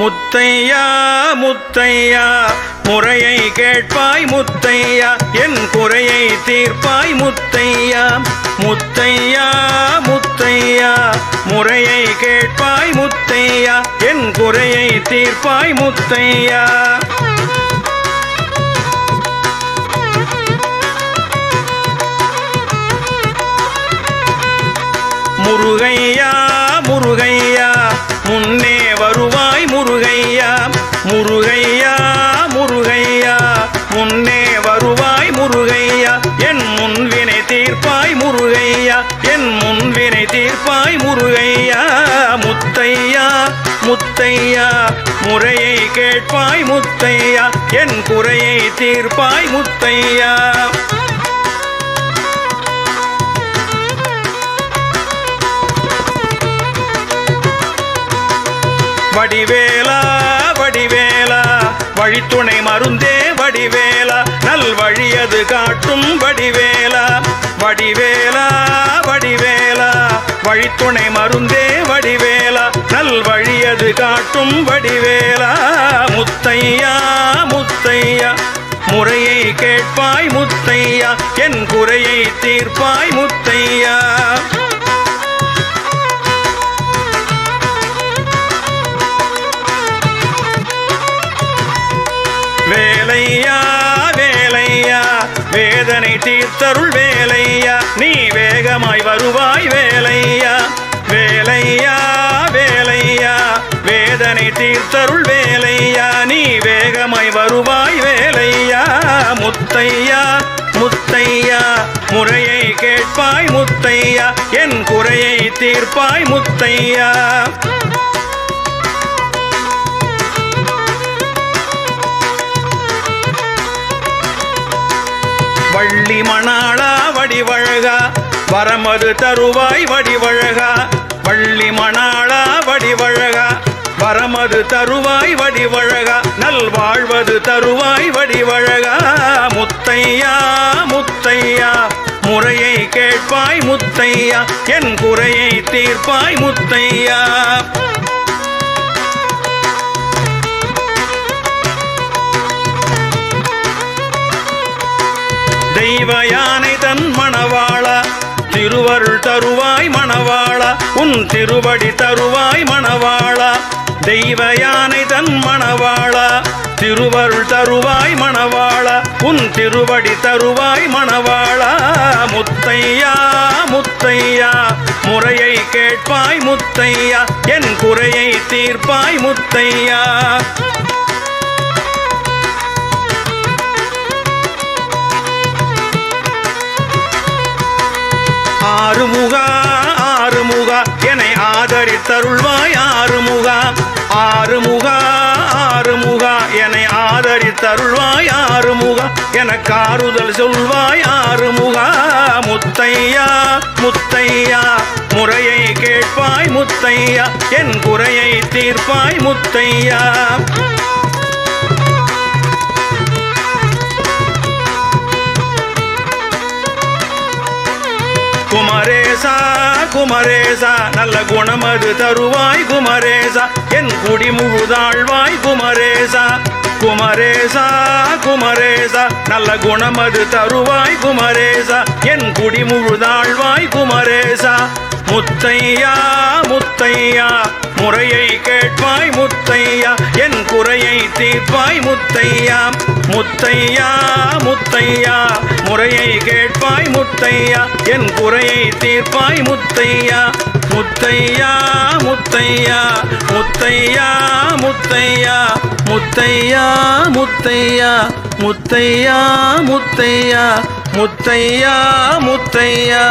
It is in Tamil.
முத்தையா முத்தையா. முறையை கேட்பாய் முத்தையா என் குறையை தீர்ப்பாய் முத்தையா. முத்தையா முத்தையா முறையை கேட்பாய் முத்தையா என் குறையை தீர்ப்பாய் முத்தையா. முருகையா முருகையா முன்னே வருவாய் முருகையா. முருகையா என் முன்வினை தீர்ப்பாய் முருகையா முத்தையா முத்தையா முறையை கேட்பாய் முத்தையா என் குறையை தீர்ப்பாய் முத்தையா. வடிவேலா வடிவேலா வழித்துணை மருந்தே வடிவேலா நல் வழியது காட்டும் வடிவேலா. வடிவேலா வடிவேலா வழித்துணை மருந்தே வடிவேலா நல் வழியது காட்டும் வடிவேலா முத்தையா முத்தையா முறையை கேட்பாய் முத்தையா என் குறையை தீர்ப்பாய் முத்த வேதனை தீர்த்தருள் வேலையா? நீ வேகமாய் வருவாய் வேலையா? வேலையா வேலையா? வேதனை தீர்த்தருள் வேலையா? நீ வேகமாய் வருவாய் வேலையா? முத்தையா முத்தையா முறையை கேட்பாய் முத்தையா? என் குறையை தீர்ப்பாய் முத்தையா? வள்ளி மணாளா வடிவழகா? வரமது தருவாய் வடிவழகா? வள்ளி மணாளா வடிவழகா? வரமது தருவாய் வடிவழகா? நல்வாழ்வது தருவாய் வடிவழகா? முத்தையா முத்தையா முறையை கேட்பாய் முத்தையா என் குறையை தீர்ப்பாய் முத்தையா. சிவயானை தன் மணவாளா. திருவருள் தருவாய் மணவாளா. உன் திருவடி தருவாய் மணவாளா. தெய்வ யானை தன் மணவாளா. திருவருள் தருவாய் மணவாளா. உன் திருவடி தருவாய் மணவாளா. முத்தையா முத்தையா முறையை கேட்பாய் முத்தையா. என் குறையை தீர்ப்பாய் முத்தையா. ஆதரித்தருள்வாய் ஆறுமுகா ஆறுமுகா ஆறுமுகா என்னை ஆதரித்தருள்வாய் ஆறுமுகா எனக்கு ஆறுதல் சொல்வாய் ஆறுமுகா முத்தையா முத்தையா முறையை கேட்பாய் முத்தையா என் குறையை தீர்ப்பாய் முத்தையா. குமரேசா நல்ல குணமது தருவாய் குமரேசா. என் குடி முழுதாழ்வாய் குமரேசா. குமரேசா குமரேசா நல்ல குணமது தருவாய் குமரேசா. என் குடி முழுதாழ்வாய் குமரேசா. முத்தையா முத்தையா முறையை கேட்பாய் முத்தையா என் குறையை தீர்ப்பாய் முத்தையா முத்தையா முத்தையா முறையை கேட்பாய் முத்தையா என் குறையை தீர்ப்பாய் முத்தையா முத்தையா முத்தையா முத்தையா முத்தையா முத்தையா முத்தையா முத்தையா முத்தையா முத்தையா முத்தையா